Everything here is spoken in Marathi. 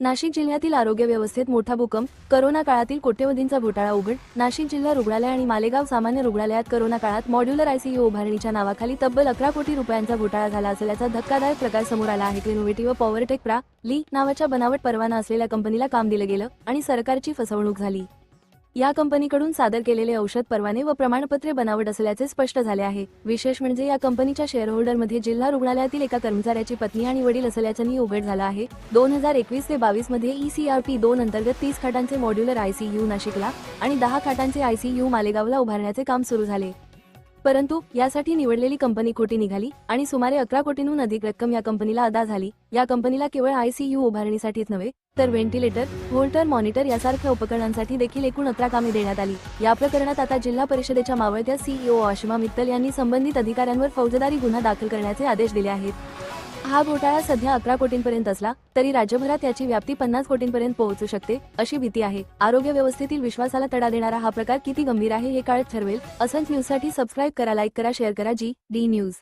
नाशिक जिल्ह्यातील आरोग्य व्यवस्थेत मोठा भूकंप करोना काळातील कोट्यवधींचा घोटाळा उघड नाशिक जिल्हा रुग्णालय आणि मालेगाव सामान्य रुग्णालयात करोना काळात मॉड्युलर आयसीयू उभारणीच्या नावाखाली तब्बल अकरा कोटी रुपयांचा घोटाळा झाला असल्याचा धक्कादायक प्रकार समोर आला आहे. क्लिनोव्हेटिव्ह पॉवरटेक प्रा ली नावाच्या बनावट परवाना असलेल्या कंपनीला काम दिलं गेलं आणि सरकारची फसवणूक झाली. या कंपनीकडून सादर केलेले औषध परवाने व प्रमाणपत्रे बनावट असल्याचे स्पष्ट झाले आहे. विशेष म्हणजे या कंपनीच्या शेअरहोल्डरमध्ये जिल्हा रुग्णालयातील एका कर्मचाऱ्याची पत्नी आणि वडील असल्याच्यानी उघड झाला आहे. दोन हजार एकवीस ते बावीसमध्ये ईसीआरपी दोन अंतर्गत तीस खाटांचे मॉड्युलर आयसीयू नाशिकला आणि दहा खाटांचे आयसीयू मालेगावला उभारण्याचे काम सुरू झाले. परंतु यासाठी निवडलेली कंपनी खोटी निघाली आणि सुमारे अकरा कोटींहून अधिक रक्कम या कंपनीला अदा झाली. या कंपनीला केवळ आयसीयू उभारणीसाठीच नव्हे तर व्हेंटिलेटर व्होल्टर मॉनिटर यासारख्या उपकरणांसाठी देखील एकूण अकरा कामे देण्यात आली. या प्रकरणात आता जिल्हा परिषदेच्या मावळत्या सीईओ आशिमा मित्तल यांनी संबंधित अधिकाऱ्यांवर फौजदारी गुन्हा दाखल करण्याचे आदेश दिले आहेत. हा घोटाळा सध्या अकरा कोटींपर्यंत असला तरी राज्यभरात याची व्याप्ती पन्नास कोटींपर्यंत पोहोचू शकते अशी भीती आहे. आरोग्य व्यवस्थेतील विश्वासाला तडा देणारा हा प्रकार किती गंभीर आहे हे काळच ठरवेल. असंच न्यूजसाठी सबस्क्राईब करा लाईक करा शेअर करा जी डी न्यूज